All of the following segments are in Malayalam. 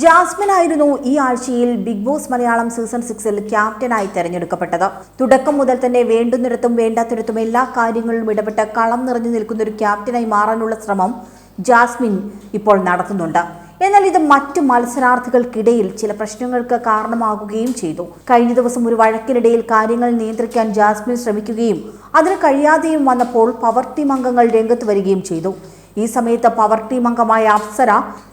ജാസ്മിൻ ആയിരുന്നു ഈ ആഴ്ചയിൽ ബിഗ് ബോസ് മലയാളം സീസൺ സിക്സിൽ ക്യാപ്റ്റനായി തെരഞ്ഞെടുക്കപ്പെട്ടത്. തുടക്കം മുതൽ തന്നെ വേണ്ടുന്നിടത്തും വേണ്ടാത്തിടത്തും എല്ലാ കാര്യങ്ങളിലും ഇടപെട്ട് കളം നിറഞ്ഞു നിൽക്കുന്ന ഒരു ക്യാപ്റ്റനായി മാറാനുള്ള ശ്രമം ജാസ്മിൻ ഇപ്പോൾ നടത്തുന്നുണ്ട്. എന്നാൽ ഇത് മറ്റു മത്സരാർത്ഥികൾക്കിടയിൽ ചില പ്രശ്നങ്ങൾക്ക് കാരണമാകുകയും ചെയ്തു. കഴിഞ്ഞ ദിവസം ഒരു വഴക്കിനിടയിൽ കാര്യങ്ങൾ നിയന്ത്രിക്കാൻ ജാസ്മിൻ ശ്രമിക്കുകയും അതിന് കഴിയാതെയും വന്നപ്പോൾ പവർ ടീം അംഗങ്ങൾ രംഗത്ത് വരികയും ചെയ്തു. ഈ സമയത്ത് പവർ ടീം അംഗമായ അപ്സര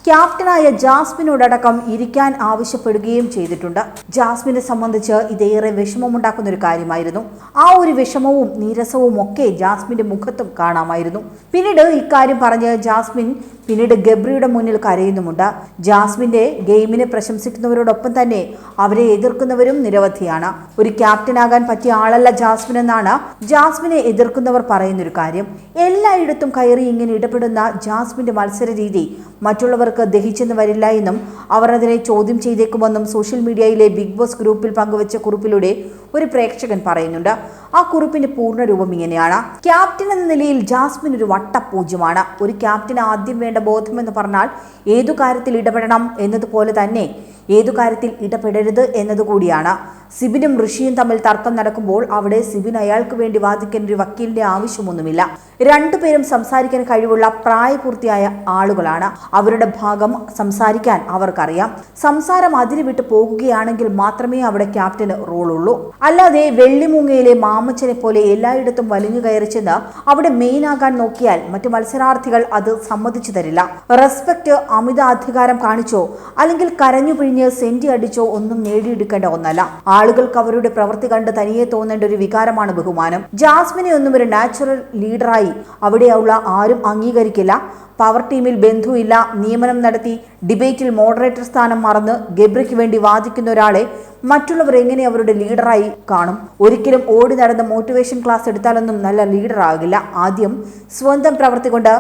ക്യാപ്റ്റനായ ജാസ്മിനോടടക്കം ഇരിക്കാൻ ആവശ്യപ്പെടുകയും ചെയ്തിട്ടുണ്ട്. ജാസ്മിനെ സംബന്ധിച്ച് ഇതേറെ വിഷമമുണ്ടാക്കുന്ന ഒരു കാര്യമായിരുന്നു. ആ ഒരു വിഷമവും നീരസവും ഒക്കെ ജാസ്മിന്റെ മുഖത്തും കാണാമായിരുന്നു. പിന്നീട് ഇക്കാര്യം പറഞ്ഞ് ജാസ്മിൻ പിന്നീട് ഗബ്രിയുടെ മുന്നിൽ കരയുന്നുമുണ്ട്. ജാസ്മിന്റെ ഗെയിമിനെ പ്രശംസിക്കുന്നവരോടൊപ്പം തന്നെ അവരെ എതിർക്കുന്നവരും നിരവധിയാണ്. ഒരു ക്യാപ്റ്റനാകാൻ പറ്റിയ ആളല്ല ജാസ്മിൻ എന്നാണ് ജാസ്മിനെ എതിർക്കുന്നവർ പറയുന്നൊരു കാര്യം. എല്ലായിടത്തും കയറി ഇങ്ങനെ ഇടപെടുന്ന ജാസ്മിന്റെ മത്സര രീതി മറ്റുള്ളവർക്ക് ദഹിച്ചെന്ന് വരില്ല എന്നും അവർ അതിനെ ചോദ്യം ചെയ്തേക്കുമെന്നും സോഷ്യൽ മീഡിയയിലെ ബിഗ് ബോസ് ഗ്രൂപ്പിൽ പങ്കുവച്ച കുറിപ്പിലൂടെ ഒരു പ്രേക്ഷകൻ പറയുന്നുണ്ട്. ആ കുറിപ്പിന്റെ പൂർണരൂപം ഇങ്ങനെയാണ്. ക്യാപ്റ്റൻ എന്ന നിലയിൽ ജാസ്മിൻ ഒരു വട്ടപൂജ്യമാണ്. ഒരു ക്യാപ്റ്റൻ ആദ്യം വേണ്ട ബോധമെന്ന് പറഞ്ഞാൽ ഏതു കാര്യത്തിൽ ഇടപെടണം എന്നതുപോലെ തന്നെ ഏതു കാര്യത്തിൽ ഇടപെടരുത് എന്നതുകൂടിയാണ്. സിബിനും ഋഷിയും തമ്മിൽ തർക്കം നടക്കുമ്പോൾ അവിടെ സിബിൻ അയാൾക്ക് വേണ്ടി വാദിക്കാൻ ഒരു വക്കീലിന്റെ ആവശ്യമൊന്നുമില്ല. രണ്ടുപേരും സംസാരിക്കാൻ കഴിവുള്ള പ്രായപൂർത്തിയായ ആളുകളാണ്. അവരുടെ ഭാഗം സംസാരിക്കാൻ അവർക്കറിയാം. സംസാരം അതിന് വിട്ടു പോകുകയാണെങ്കിൽ മാത്രമേ അവിടെ ക്യാപ്റ്റന് റോളുള്ളൂ. അല്ലാതെ വെള്ളിമൂങ്ങയിലെ മാമച്ചനെ പോലെ എല്ലായിടത്തും വലിഞ്ഞു കയറി ചെന്ന് അവിടെ മെയിൻ ആകാൻ നോക്കിയാൽ മറ്റു മത്സരാർത്ഥികൾ അത് സമ്മതിച്ചു തരില്ല. റെസ്പെക്ട് അമിത അധികാരം കാണിച്ചോ അല്ലെങ്കിൽ കരഞ്ഞു പിഴിഞ്ഞ് സെന്റി അടിച്ചോ ഒന്നും നേടിയെടുക്കേണ്ട ഒന്നല്ല. ആളുകൾക്ക് അവരുടെ പ്രവൃത്തി കണ്ട് തനിയെ തോന്നേണ്ട ഒരു വികാരമാണ് ബഹുമാനം. ജാസ്മിനെ ഒന്നും ഒരു നാച്ചുറൽ ലീഡറായി അവിടെയുള്ള ആരും അംഗീകരിക്കില്ല. പവർ ടീമിൽ ബന്ധുവില്ല. നിയമനം നടത്തി ഡിബേറ്റിൽ മോഡറേറ്റർ സ്ഥാനം മറന്ന് ഗബ്രിക്ക് വേണ്ടി വാദിക്കുന്ന ഒരാളെ മറ്റുള്ളവർ എങ്ങനെ അവരുടെ ലീഡറായി കാണും? ഒരിക്കലും ഓടി നടന്ന് മോട്ടിവേഷൻ ക്ലാസ് എടുത്താലൊന്നും നല്ല ലീഡർ ആകില്ല. ആദ്യം സ്വന്തം പ്രവർത്തി കൊണ്ട്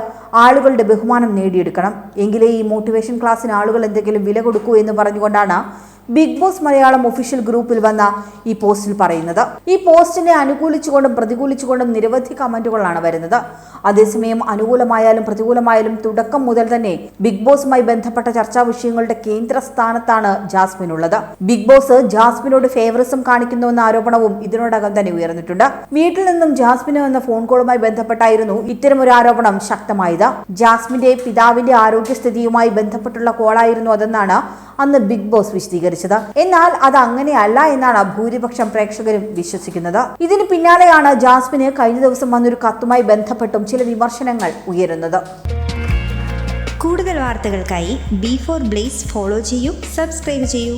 ആളുകളുടെ ബഹുമാനം നേടിയെടുക്കണം. എങ്കിലേ ഈ മോട്ടിവേഷൻ ക്ലാസ്സിന് ആളുകൾ എന്തെങ്കിലും വില കൊടുക്കൂ എന്ന് പറഞ്ഞുകൊണ്ടാണ് ബിഗ് ബോസ് മലയാളം ഒഫീഷ്യൽ ഗ്രൂപ്പിൽ വന്ന ഈ പോസ്റ്റിൽ പറയുന്നത്. ഈ പോസ്റ്റിനെ അനുകൂലിച്ചുകൊണ്ടും പ്രതികൂലിച്ചുകൊണ്ടും നിരവധി കമന്റുകളാണ് വരുന്നത്. അതേസമയം അനുകൂലമായാലും പ്രതികൂലമായാലും തുടക്കം മുതൽ തന്നെ ബിഗ് ബോസുമായി ബന്ധപ്പെട്ട ചർച്ചാ വിഷയങ്ങളുടെ കേന്ദ്ര സ്ഥാനത്താണ് ജാസ്മിൻ ഉള്ളത് ബിഗ് ബോസ് ജാസ്മിനോട് ഫേവറിസം കാണിക്കുന്നുവെന്ന ആരോപണവും ഇതിനോടകം തന്നെ ഉയർന്നിട്ടുണ്ട്. വീട്ടിൽ നിന്നും ജാസ്മിന് എന്ന ഫോൺ കോളുമായി ബന്ധപ്പെട്ടായിരുന്നു ഒരു ആരോപണം ശക്തമായത്. ജാസ്മിന്റെ പിതാവിന്റെ ആരോഗ്യസ്ഥിതിയുമായി ബന്ധപ്പെട്ടുള്ള കോളായിരുന്നു അതെന്നാണ് അന്ന് ബിഗ് ബോസ് വിശദീകരിച്ചത്. എന്നാൽ അത് അങ്ങനെയല്ല എന്നാണ് ഭൂരിപക്ഷം പ്രേക്ഷകരും വിശ്വസിക്കുന്നത്. ഇതിന് പിന്നാലെയാണ് ജാസ്മിന് കഴിഞ്ഞ ദിവസം വന്നൊരു കത്തുമായി ബന്ധപ്പെട്ടും ചില വിമർശനങ്ങൾ ഉയരുന്നത്. കൂടുതൽ വാർത്തകൾക്കായി ബി ഫോർ ബ്ലേസ് ഫോളോ ചെയ്യൂ സബ്സ്ക്രൈബ് ചെയ്യൂ.